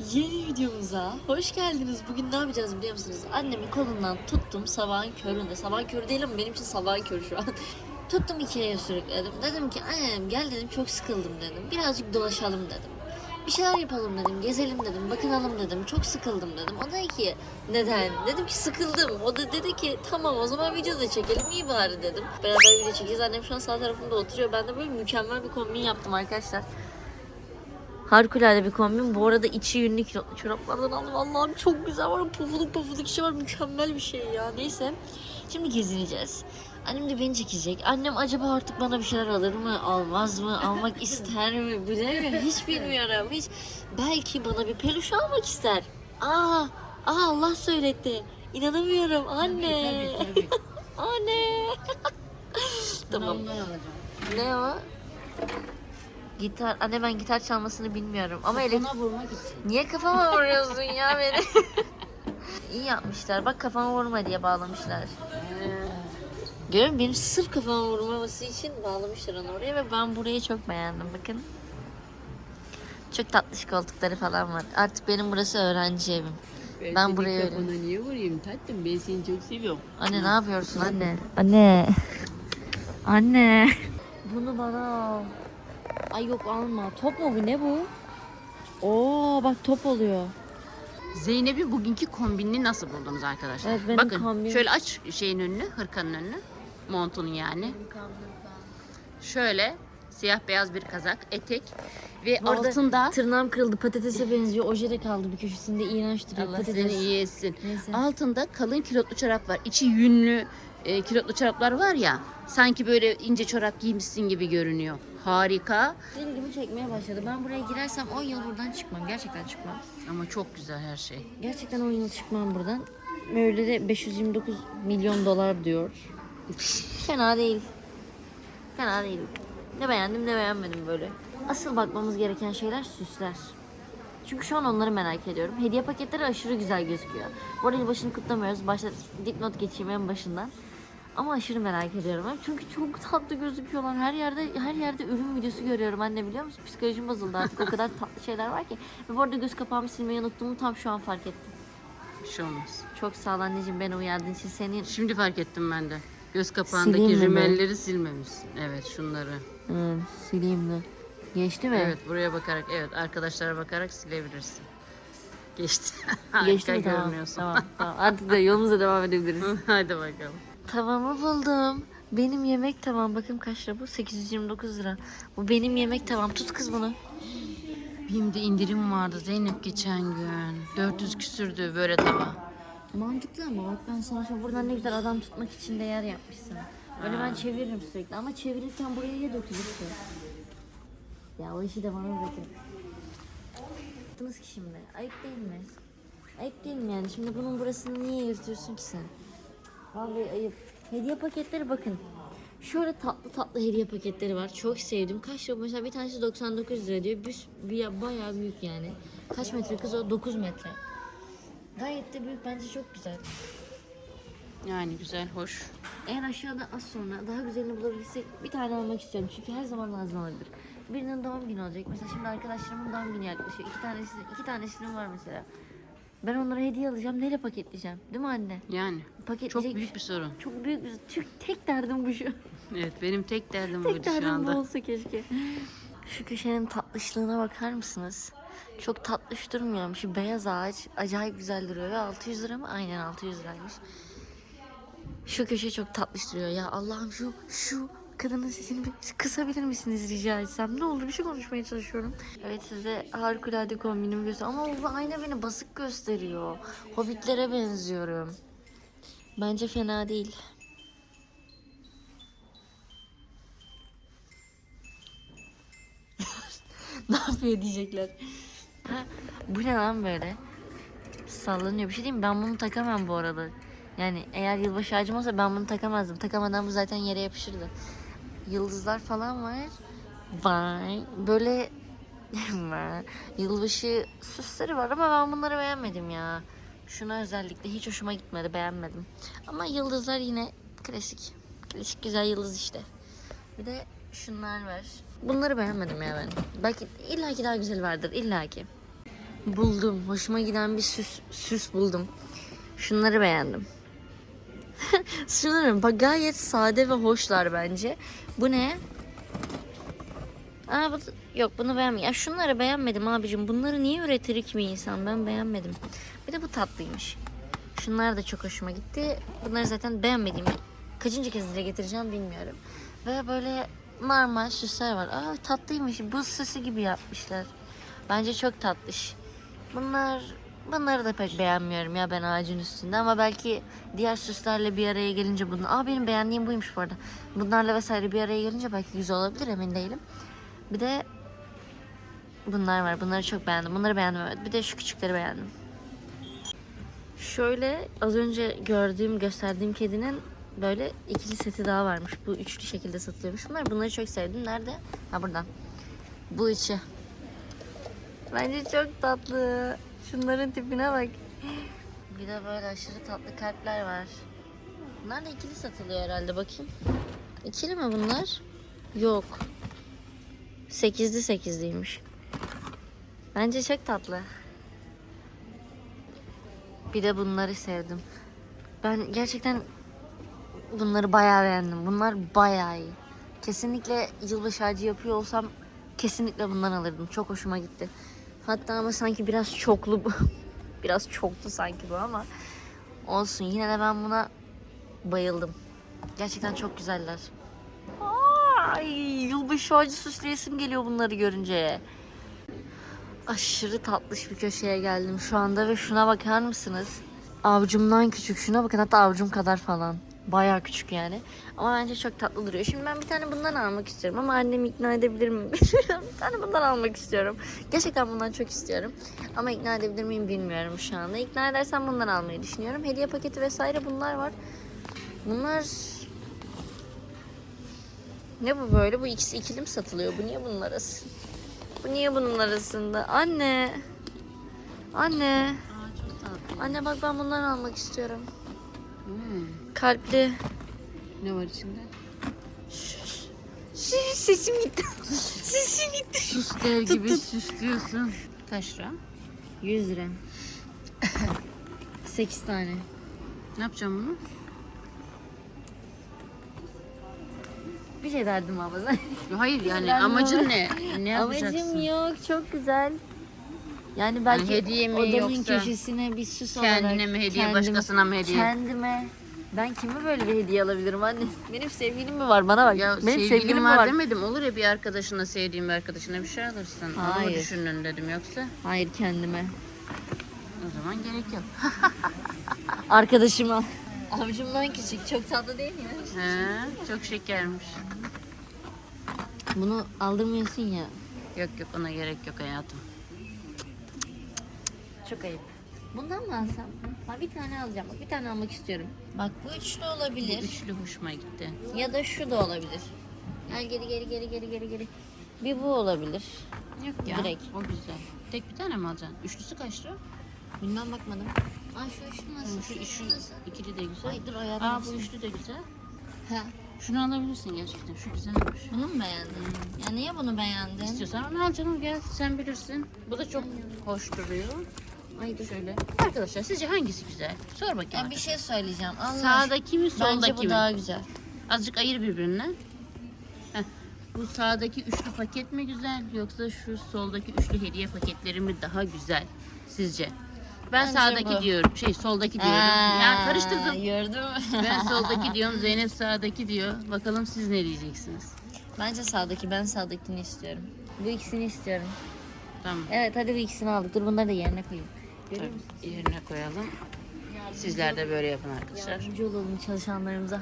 Yeni videomuza hoş geldiniz. Bugün ne yapacağız biliyor musunuz? Annemin kolundan tuttum sabahın köründe. Sabahın körü değil ama benim için sabahın körü şu an. tuttum Ikea'ya sürükledim. Dedim ki annem gel dedim çok sıkıldım dedim. Birazcık dolaşalım dedim. Bir şeyler yapalım dedim, gezelim dedim, bakınalım dedim. Çok sıkıldım dedim. O da ki neden? Dedim ki sıkıldım. O da dedi ki tamam o zaman video da çekelim iyi bari dedim. Beraber video çekeceğiz. Annem şu an sağ tarafımda oturuyor. Ben de böyle mükemmel bir kombin yaptım arkadaşlar. Harikulade bir kombin. Bu arada içi yünlü çoraplardan aldım. Allah'ım çok güzel var. Pufuduk pufuduk işi var. Mükemmel bir şey ya. Neyse. Şimdi gezineceğiz. Annem de beni çekecek. Annem acaba artık bana bir şeyler alır mı? Almaz mı? Almak ister mi? Bilemiyorum. Hiç bilmiyorum. Hiç. Belki bana bir peluş almak ister. Aa, aa Allah söyletti. İnanamıyorum anne. Tabii, tabii. Anne. tamam. Ne o? Gitar. Anne ben gitar çalmasını bilmiyorum. Ama elektrik... Sana vurmak için. Niye kafama vuruyorsun ya beni? İyi yapmışlar. Bak kafama vurma diye bağlamışlar. Görüyor musun? Benim sırf kafama vurmaması için bağlamışlar onu oraya ve ben burayı çok beğendim. Bakın. Çok tatlış koltukları falan var. Artık benim burası öğrenci evim. Ben senin buraya öyle- kafana niye vurayım tatlım? Ben seni çok seviyorum. Anne ne yapıyorsun anne? Anne. Anne. Bunu bana al. Ay yok alma. Top mu bu? Ne bu? Oo bak top oluyor. Zeynep'in bugünkü kombinini nasıl buldunuz arkadaşlar? Evet, benim Bakın kombin- şöyle aç şeyin önünü, hırkanın önünü. Montunun yani. Şöyle siyah beyaz bir kazak, etek ve Bu arada altında Tırnağım kırıldı. Patatese benziyor. Ojede kaldı bir köşesinde. İğrenç duruyor. Allah Patates. seni iyi etsin. Neyse. Altında kalın kilotlu çorap var. İçi yünlü e, kilotlu çoraplar var ya. Sanki böyle ince çorap giymişsin gibi görünüyor. Harika İlgimi çekmeye başladı. Ben buraya girersem 10 yıl buradan çıkmam. Gerçekten çıkmam. ama çok güzel her şey. Gerçekten 10 yıl çıkmam buradan. Böyle de 529 milyon dolar diyor. Fena değil. Fena değil. Ne beğendim ne beğenmedim böyle. Asıl bakmamız gereken şeyler süsler. Çünkü şu an onları merak ediyorum. Hediye paketleri aşırı güzel gözüküyor. Bu arada yılbaşını kutlamıyoruz. Başta dipnot geçeyim en başından. Ama aşırı merak ediyorum. Çünkü çok tatlı gözüküyorlar. Her yerde her yerde ürün videosu görüyorum anne biliyor musun? Psikolojim bozuldu artık. O kadar tatlı şeyler var ki. Ve bu arada göz kapağımı silmeyi unuttuğumu tam şu an fark ettim. Bir şey olmaz. Çok sağ ol anneciğim beni uyardığın için. Senin Şimdi fark ettim ben de. Göz Sileyim kapağındaki mi rimelleri silmemişsin. Evet şunları. Hı, sileyim mi? Geçti mi? Evet buraya bakarak evet arkadaşlara bakarak silebilirsin. Geçti. Geçti Harika mi? Tamam. görünüyorsun. Tamam, tamam. Artık da yolumuza devam edebiliriz. Hadi bakalım. Tavamı buldum. Benim yemek tavam. Bakın kaç lira bu? 829 lira. Bu benim yemek tavam. Tut kız bunu. Bim'de indirim vardı Zeynep geçen gün. 400 küsürdü böyle tava. Mantıklı ama bak ben şu buradan ne güzel adam tutmak için de yer yapmışsın. Böyle ben çeviririm sürekli ama çevirirken buraya ya dökülürse. Ya o işi de bana bırakın. Yaptınız ki şimdi. Ayıp değil mi? Ayıp değil mi yani? Şimdi bunun burasını niye yırtıyorsun ki sen? Vallahi ayıp. Hediye paketleri bakın. Şöyle tatlı tatlı hediye paketleri var. Çok sevdim. Kaç lira? Mesela bir tanesi 99 lira diyor. Bir, bir, bayağı büyük yani. Kaç metre kız o? 9 metre. Gayet de büyük. Bence çok güzel. Yani güzel, hoş. Eğer aşağıda az sonra daha güzelini bulabilirsek bir tane almak istiyorum. Çünkü her zaman lazım olabilir. Birinin doğum günü olacak. Mesela şimdi arkadaşlarımın doğum günü yaklaşıyor. İki tanesi, iki tanesinin var mesela. Ben onlara hediye alacağım. Neyle paketleyeceğim? Değil mi anne? Yani Paketleyecek çok büyük bir sorun. Çok büyük bir... Çok, tek derdim bu şu. Evet benim tek derdim Tek buydu şu derdim bu anda. olsa keşke. Şu köşenin tatlışlığına bakar mısınız? Çok tatlış durmuyor mu? Şu beyaz ağaç acayip güzel duruyor. Ve 600 lira mı? Aynen 600 liraymış. Şu köşe çok tatlış duruyor. Ya Allah'ım şu şu kadının sesini bir kısabilir misiniz rica etsem? Ne olur bir şey konuşmaya çalışıyorum. Evet size harikulade kombinimi göster. Ama bu ayna beni basık gösteriyor. Hobbitlere benziyorum. Bence fena değil. ne yapıyor diyecekler. Ha, bu ne lan böyle? Sallanıyor. Bir şey diyeyim? Ben bunu takamam bu arada. Yani eğer yılbaşı ağacım olsa ben bunu takamazdım. Takamadan bu zaten yere yapışırdı. Yıldızlar falan var. Vay. Böyle yılbaşı süsleri var ama ben bunları beğenmedim ya. Şuna özellikle hiç hoşuma gitmedi. Beğenmedim. Ama yıldızlar yine klasik. Klasik güzel yıldız işte. Bir de şunlar var. Bunları beğenmedim ya ben. Belki illaki daha güzel vardır illaki. buldum. Hoşuma giden bir süs, süs buldum. Şunları beğendim. Şunları bak gayet sade ve hoşlar bence. Bu ne? Aa, bu, yok bunu beğenmedim. Ya şunları beğenmedim abicim. Bunları niye üretir ki bir insan? Ben beğenmedim. Bir de bu tatlıymış. Şunlar da çok hoşuma gitti. Bunları zaten beğenmediğimi kaçıncı kez dile getireceğim bilmiyorum. Ve böyle normal süsler var. Aa tatlıymış. Buz süsü gibi yapmışlar. Bence çok tatlış. Bunlar bunları da pek beğenmiyorum ya ben ağacın üstünde ama belki diğer süslerle bir araya gelince bunu. Aa benim beğendiğim buymuş bu arada. Bunlarla vesaire bir araya gelince belki güzel olabilir emin değilim. Bir de bunlar var. Bunları çok beğendim. Bunları beğendim evet. Bir de şu küçükleri beğendim. Şöyle az önce gördüğüm, gösterdiğim kedinin böyle ikili seti daha varmış. Bu üçlü şekilde satılıyormuş. Bunlar bunları çok sevdim. Nerede? Ha buradan. Bu içi. Bence çok tatlı. Şunların tipine bak. Bir de böyle aşırı tatlı kalpler var. Bunlar da ikili satılıyor herhalde bakayım. İkili mi bunlar? Yok. Sekizli sekizliymiş. Bence çok tatlı. Bir de bunları sevdim. Ben gerçekten bunları bayağı beğendim. Bunlar bayağı iyi. Kesinlikle yılbaşı ağacı yapıyor olsam kesinlikle bundan alırdım. Çok hoşuma gitti. Hatta ama sanki biraz çoklu bu. biraz çoktu sanki bu ama olsun. Yine de ben buna bayıldım. Gerçekten çok güzeller. Ay, yılbaşı ağacı süsleyesim geliyor bunları görünce. Aşırı tatlış bir köşeye geldim şu anda ve şuna bakar mısınız? Avucumdan küçük. Şuna bakın hatta avucum kadar falan. Bayağı küçük yani. Ama bence çok tatlı duruyor. Şimdi ben bir tane bundan almak istiyorum ama annemi ikna edebilir miyim? bilmiyorum. bir tane bundan almak istiyorum. Gerçekten bundan çok istiyorum. Ama ikna edebilir miyim bilmiyorum şu anda. İkna edersem bundan almayı düşünüyorum. Hediye paketi vesaire bunlar var. Bunlar ne bu böyle? Bu ikisi ikili mi satılıyor? Bu niye bunun arası? Bu niye bunun arasında? Anne. Anne. Aa çok tatlı. Anne bak ben bundan almak istiyorum. Hmm. Kalpli. Ne var içinde? Sesim gitti. Sesim gitti. Süsler gibi süslüyorsun. Kaç lira? 100 lira. 8 tane. Ne yapacağım bunu? Bir şey derdim ama. Hayır yani Ben amacın ne? Ne yapacaksın? Amacım yok. Çok güzel. Yani belki hediye mi odamın yoksa köşesine bir süs kendine olarak. mi hediye, kendime- başkasına mı hediye? Kendime. Ben kime böyle bir hediye alabilirim anne? Benim sevgilim mi var? Bana bak. Ya Benim sevgilim, sevgilim var, var? demedim. Olur ya bir arkadaşına, sevdiğin bir arkadaşına bir şey alırsın. Onu Hayır. düşünün dedim yoksa. Hayır kendime. O zaman gerek yok. Arkadaşıma. Avucumdan küçük. Çok tatlı değil mi? He, çok şekermiş. Bunu aldırmıyorsun ya. Yok yok ona gerek yok hayatım. Çok ayıp. Bundan mı alsam? Ha, bir tane alacağım. Bak, bir tane almak istiyorum. Bak bu üçlü olabilir. Üçlü hoşuma gitti. Ya da şu da olabilir. Gel geri geri geri geri geri geri. Bir bu olabilir. Yok ya. Direkt. O güzel. Tek bir tane mi alacaksın? Üçlüsü kaç lira? Bilmem bakmadım. Ay şu üçlü nasıl? Şu üçlü, ikili de güzel. Ay dur. Aa bu üçlü de güzel. Ha, Şunu alabilirsin gerçekten. Şu güzelmiş. bunu mu beğendin? Ya niye bunu beğendin? İstiyorsan onu al canım gel sen bilirsin. Bu da çok hoş duruyor. Ay dur. Şöyle. Arkadaşlar sizce hangisi güzel? Sor bakayım. Ya bir şey söyleyeceğim. Allah Sağdaki mi aşkına. Bence soldaki bu mi? daha güzel. Azıcık ayır birbirine. Heh. Bu sağdaki üçlü paket mi güzel yoksa şu soldaki üçlü hediye paketleri mi daha güzel sizce? Ben Bence sağdaki bu. diyorum. Şey soldaki diyorum. Aa, ya karıştırdım. Gördün mü? Ben soldaki diyorum. Zeynep sağdaki diyor. Bakalım siz ne diyeceksiniz? Bence sağdaki. Ben sağdakini istiyorum. Bu ikisini istiyorum. Tamam. Evet hadi bu ikisini aldık. Dur bunları da yerine koyayım. Tabii, yerine koyalım. Sizler de böyle yapın arkadaşlar. Yardımcı olalım çalışanlarımıza.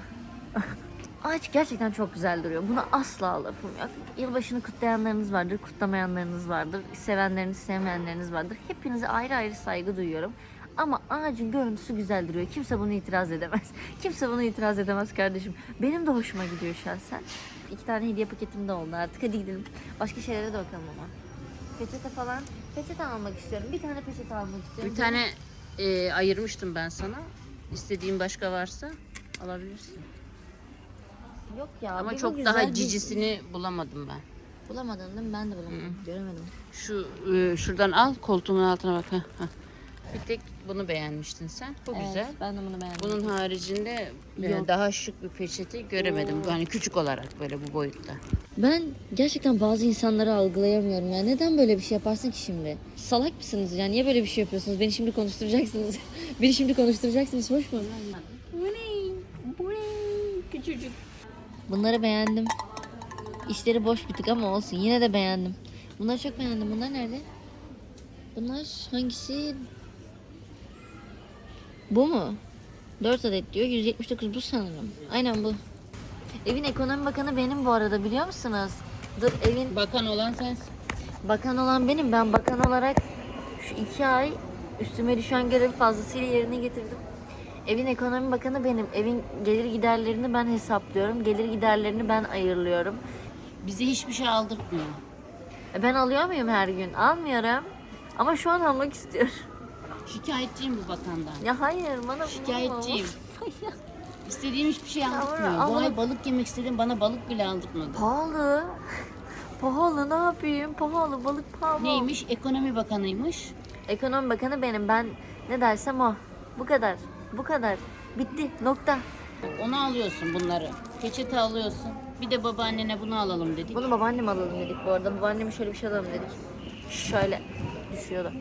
Ağaç gerçekten çok güzel duruyor. Buna asla lafım yok. Yılbaşını kutlayanlarınız vardır, kutlamayanlarınız vardır. Sevenleriniz, sevmeyenleriniz vardır. Hepinize ayrı ayrı saygı duyuyorum. Ama ağacın görüntüsü güzel duruyor. Kimse bunu itiraz edemez. Kimse bunu itiraz edemez kardeşim. Benim de hoşuma gidiyor şahsen. İki tane hediye paketim de oldu artık. Hadi gidelim. Başka şeylere de bakalım ama. Peçete falan. Peçete almak istiyorum. Bir tane peçete almak istiyorum. Bir tane e, ayırmıştım ben sana. İstediğin başka varsa alabilirsin. Yok ya. Ama çok güzel, daha bir- cicisini bulamadım ben. Bulamadın değil mi? Ben de bulamadım. Göremedim. Şu e, şuradan al koltuğumun altına bak. Heh, heh. Bir tek bunu beğenmiştin sen. Bu Evet, güzel. Ben de bunu beğendim. Bunun haricinde e, Yok. daha şık bir peçete göremedim. Yani küçük olarak böyle bu boyutta. Ben gerçekten bazı insanları algılayamıyorum ya. Neden böyle bir şey yaparsın ki şimdi? Salak mısınız ya? Niye böyle bir şey yapıyorsunuz? Beni şimdi konuşturacaksınız. Beni şimdi konuşturacaksınız. Hoş mu? Bu ne? Bu ne? Küçücük. Bunları beğendim. İşleri boş bir tık ama olsun. Yine de beğendim. Bunları çok beğendim. Bunlar nerede? Bunlar hangisi? Bu mu? 4 adet diyor. 179 bu sanırım. Aynen bu. Evin ekonomi bakanı benim bu arada biliyor musunuz? Dur evin Bakan olan sensin. bakan olan benim. Ben bakan olarak şu iki ay üstüme düşen görevi fazlasıyla yerine getirdim. Evin ekonomi bakanı benim. Evin gelir giderlerini ben hesaplıyorum. Gelir giderlerini ben ayırlıyorum. Bize hiçbir şey aldırtmıyor. E Ben alıyor muyum her gün? Almıyorum. Ama şu an almak istiyorum. Şikayetçiyim bu bakandan. Ya hayır bana Şikayetçiyim. İstediğim hiçbir şey Yavrum, aldırtmıyor. Bu ama- ay balık yemek istedim bana balık bile aldırtmadı. Pahalı. Pahalı ne yapayım? Pahalı balık pahalı. Neymiş? Ekonomi bakanıymış. Ekonomi bakanı benim. Ben ne dersem o. Bu kadar. Bu kadar. Bitti. Nokta. Onu alıyorsun bunları. Peçete alıyorsun. Bir de babaannene bunu alalım dedik. Bunu babaannem alalım dedik bu arada. Babaanneme şöyle bir şey alalım dedik. Şöyle düşüyordu.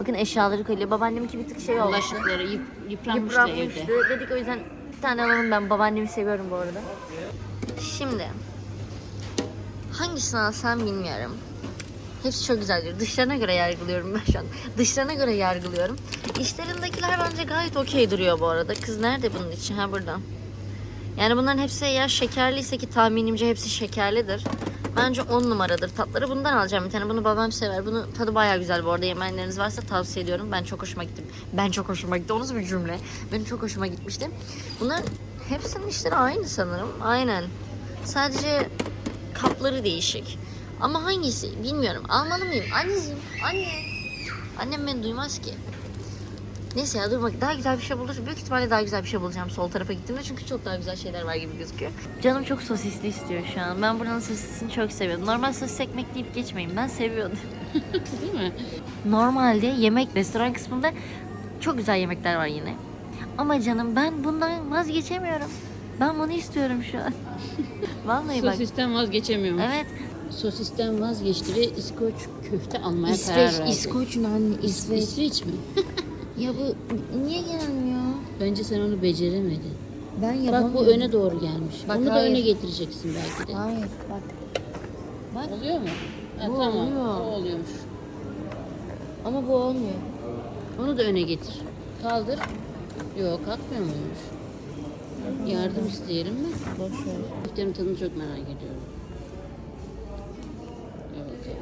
Bakın eşyaları koyuyor. Babaanneminki bir tık şey oldu. Bulaşıkları yıp, yıpranmış da Yıpranmıştı. evde. Dedik o yüzden bir tane alalım ben. Babaannemi seviyorum bu arada. Şimdi hangisini alsam bilmiyorum. Hepsi çok güzel diyor. Dışlarına göre yargılıyorum ben şu an. Dışlarına göre yargılıyorum. İçlerindekiler bence gayet okey duruyor bu arada. Kız nerede bunun için? Ha burada. Yani bunların hepsi eğer şekerliyse ki tahminimce hepsi şekerlidir. Bence 10 numaradır tatları. Bundan alacağım bir tane. Bunu babam sever. Bunun tadı bayağı güzel bu arada. Yemeyenleriniz varsa tavsiye ediyorum. Ben çok hoşuma gittim. Ben çok hoşuma gitti. O nasıl bir cümle? Benim çok hoşuma gitmişti. Bunlar hepsinin işleri aynı sanırım. Aynen. Sadece kapları değişik. Ama hangisi bilmiyorum. Almalı mıyım? Anneciğim, anne. Annem beni duymaz ki. Neyse ya dur bak daha güzel bir şey bulur. Büyük ihtimalle daha güzel bir şey bulacağım sol tarafa gittiğimde çünkü çok daha güzel şeyler var gibi gözüküyor. Canım çok sosisli istiyor şu an. Ben buranın sosisini çok seviyordum. Normal sosis ekmek deyip geçmeyin. Ben seviyordum. Değil mi? Normalde yemek restoran kısmında çok güzel yemekler var yine. Ama canım ben bundan vazgeçemiyorum. Ben bunu istiyorum şu an. Vallahi bak. Sosisten vazgeçemiyorum. Evet. Sosisten vazgeçti ve İskoç köfte almaya İsveç, karar verdi. İskoç mu anne? İsveç. İsveç mi? Ya bu niye gelmiyor? Bence sen onu beceremedin. Ben Bak yapamıyorum. bu öne doğru gelmiş. Bak, Bunu da hayır. öne getireceksin belki de. Hayır bak. Bak Oluyor mu? Ha, Bu tamam. oluyor. O oluyormuş. ama bu olmuyor. Onu da öne getir. Kaldır. Yok kalkmıyor muymuş? Yardım isteyelim mi? Boş ver. Köftenin tadını çok merak ediyorum. Evet.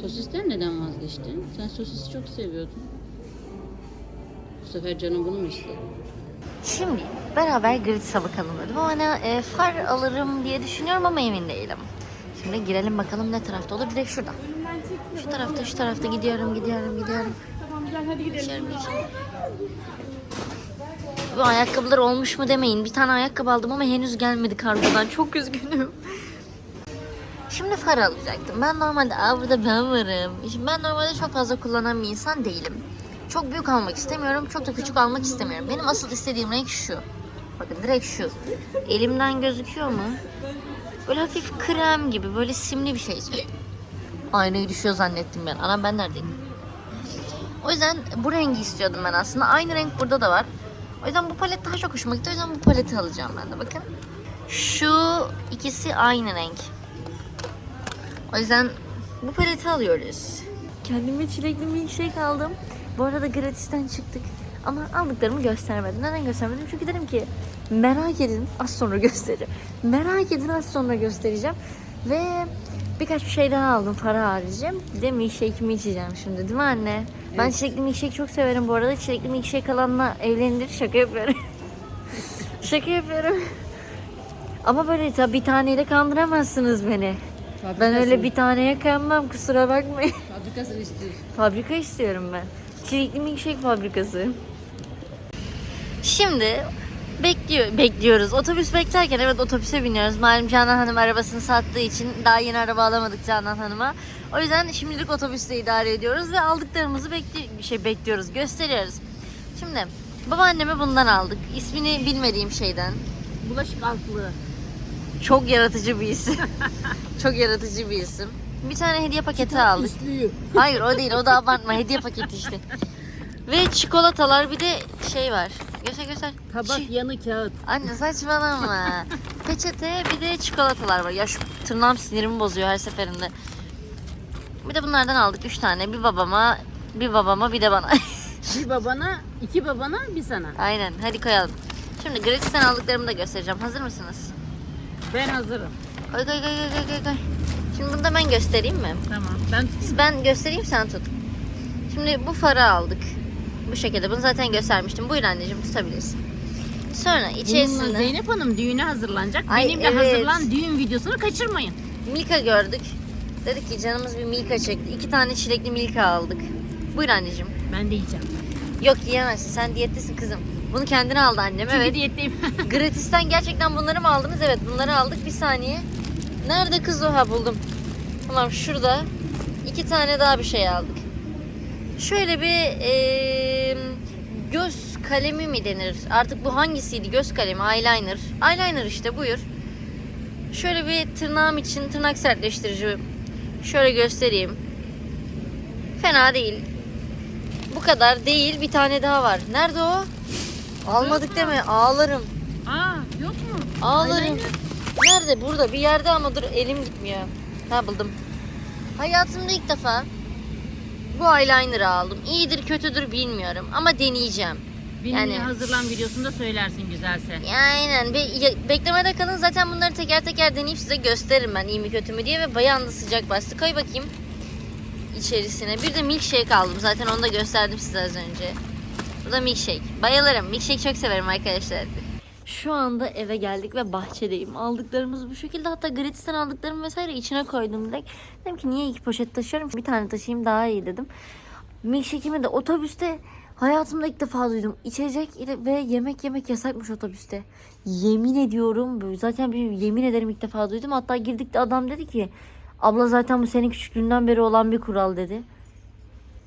Sosisten neden vazgeçtin? Sen sosisi çok seviyordun. Bu sefer canım bunu mu istedi? Şimdi beraber Grits'a bakalım dedim. Ama hani e, far alırım diye düşünüyorum ama emin değilim. Şimdi girelim bakalım ne tarafta olur. Direkt şurada. Şu tarafta, şu tarafta gidiyorum, gidiyorum, gidiyorum. Tamam gel hadi gidelim. Bu ayakkabılar olmuş mu demeyin. Bir tane ayakkabı aldım ama henüz gelmedi kargodan. Çok üzgünüm. Şimdi far alacaktım. Ben normalde Aa, burada ben varım. Şimdi ben normalde çok fazla kullanan bir insan değilim. Çok büyük almak istemiyorum. Çok da küçük almak istemiyorum. Benim asıl istediğim renk şu. Bakın direkt şu. Elimden gözüküyor mu? Böyle hafif krem gibi böyle simli bir şey. Aynayı düşüyor zannettim ben. Anam ben neredeyim? O yüzden bu rengi istiyordum ben aslında. Aynı renk burada da var. O yüzden bu palet daha çok hoşuma gitti. O yüzden bu paleti alacağım ben de bakın. Şu ikisi aynı renk. O yüzden bu paleti alıyoruz. Kendime çilekli milkshake aldım. Bu arada gratisten çıktık. Ama aldıklarımı göstermedim. Neden göstermedim? Çünkü dedim ki merak edin az sonra göstereceğim. Merak edin az sonra göstereceğim. Ve birkaç bir şey daha aldım para harici. Bir de milkshake'imi içeceğim şimdi değil mi anne? Ben çilekli milkshake çok severim bu arada. Çilekli milkshake alanla evlenilir. Şaka yapıyorum. Şaka yapıyorum. Ama böyle tabii bir taneyle kandıramazsınız beni. Ben öyle bir taneye kanmam kusura bakmayın. Fabrikasını istiyorsun. Fabrika istiyorum ben. Çelikli milkshake fabrikası. Şimdi bekliyor bekliyoruz. Otobüs beklerken evet otobüse biniyoruz. Malum Canan Hanım arabasını sattığı için daha yeni araba alamadık Canan Hanım'a. O yüzden şimdilik otobüste idare ediyoruz ve aldıklarımızı bekli şey bekliyoruz, gösteriyoruz. Şimdi babaanneme bundan aldık. İsmini bilmediğim şeyden. Bulaşık altlığı. Çok yaratıcı bir isim. Çok yaratıcı bir isim. Bir tane hediye paketi aldık. Üstlüğü. Hayır o değil o da abartma hediye paketi işte. Ve çikolatalar bir de şey var. Göster göster. Tabak Çi- yanı kağıt. Anne saçmalama. Peçete bir de çikolatalar var. Ya şu tırnağım sinirimi bozuyor her seferinde. Bir de bunlardan aldık üç tane. Bir babama, bir babama, bir de bana. Bir babana, iki babana, bir sana. Aynen hadi koyalım. Şimdi gratisten aldıklarımı da göstereceğim. Hazır mısınız? Ben hazırım. Koy koy koy koy koy, koy. Şimdi bunu da ben göstereyim mi? Tamam. Ben tutayım. Ben göstereyim sen tut. Şimdi bu farı aldık. Bu şekilde. Bunu zaten göstermiştim. Buyur anneciğim tutabilirsin. Sonra Bununla içerisinde Zeynep Hanım düğüne hazırlanacak. Ay, Benimle evet. hazırlan düğün videosunu kaçırmayın. Milka gördük. Dedik ki canımız bir Milka çekti. İki tane çilekli Milka aldık. Buyur anneciğim. Ben de yiyeceğim. Yok yiyemezsin. Sen diyettesin kızım. Bunu kendine aldı annem. Çünkü Evet. diyetteyim. Gratisten gerçekten bunları mı aldınız? Evet bunları aldık. Bir saniye. Nerede kız o? Ha buldum. Tamam şurada. iki tane daha bir şey aldık. Şöyle bir eee, göz kalemi mi denir? Artık bu hangisiydi? Göz kalemi, eyeliner. Eyeliner işte buyur. Şöyle bir tırnağım için tırnak sertleştirici. Şöyle göstereyim. Fena değil. Bu kadar değil. Bir tane daha var. Nerede o? Almadık deme. Ağlarım. Aa yok mu? Ağlarım. Eyeliner. Nerede? Burada. Bir yerde ama dur elim gitmiyor. Ha buldum. Hayatımda ilk defa bu eyeliner'ı aldım. İyidir kötüdür bilmiyorum ama deneyeceğim. Benimle Yani- hazırlan videosunda söylersin güzelse. Ya aynen. Be- ya- beklemede kalın. Zaten bunları teker teker deneyip size gösteririm ben iyi mi kötü mü diye ve bayağı da sıcak bastı. Koy bakayım içerisine. Bir de milkshake aldım. Zaten onu da gösterdim size az önce. Bu da milkshake. Bayılırım. Milkshake çok severim arkadaşlar. Şu anda eve geldik ve bahçedeyim. Aldıklarımız bu şekilde. Hatta gratisten aldıklarımı vesaire içine koydum direkt. Dedim ki niye iki poşet taşıyorum? Bir tane taşıyayım daha iyi dedim. Milkshake'imi de otobüste hayatımda ilk defa duydum. İçecek ve yemek yemek yasakmış otobüste. Yemin ediyorum. böyle Zaten bir yemin ederim ilk defa duydum. Hatta girdik de adam dedi ki abla zaten bu senin küçüklüğünden beri olan bir kural dedi.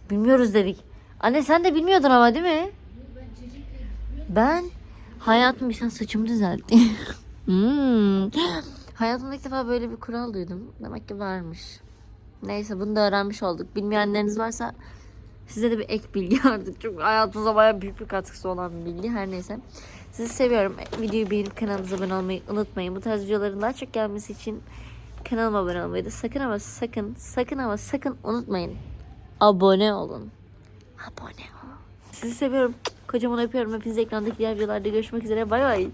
Bilmiyoruz dedik. Anne sen de bilmiyordun ama değil mi? Ben hayatım sen saçımı düzeltti. hmm. Hayatımda ilk defa böyle bir kural duydum. Demek ki varmış. Neyse bunu da öğrenmiş olduk. Bilmeyenleriniz varsa size de bir ek bilgi artık. Çok hayatınıza bayağı büyük bir katkısı olan bir bilgi. Her neyse. Sizi seviyorum. Videoyu beğenip kanalımıza abone olmayı unutmayın. Bu tarz videoların daha çok gelmesi için kanalıma abone olmayı da sakın ama sakın sakın ama sakın unutmayın. Abone olun. Abone olun. Sizi seviyorum. Kocaman öpüyorum. Hepinizi ekrandaki diğer videolarda görüşmek üzere. Bay bay.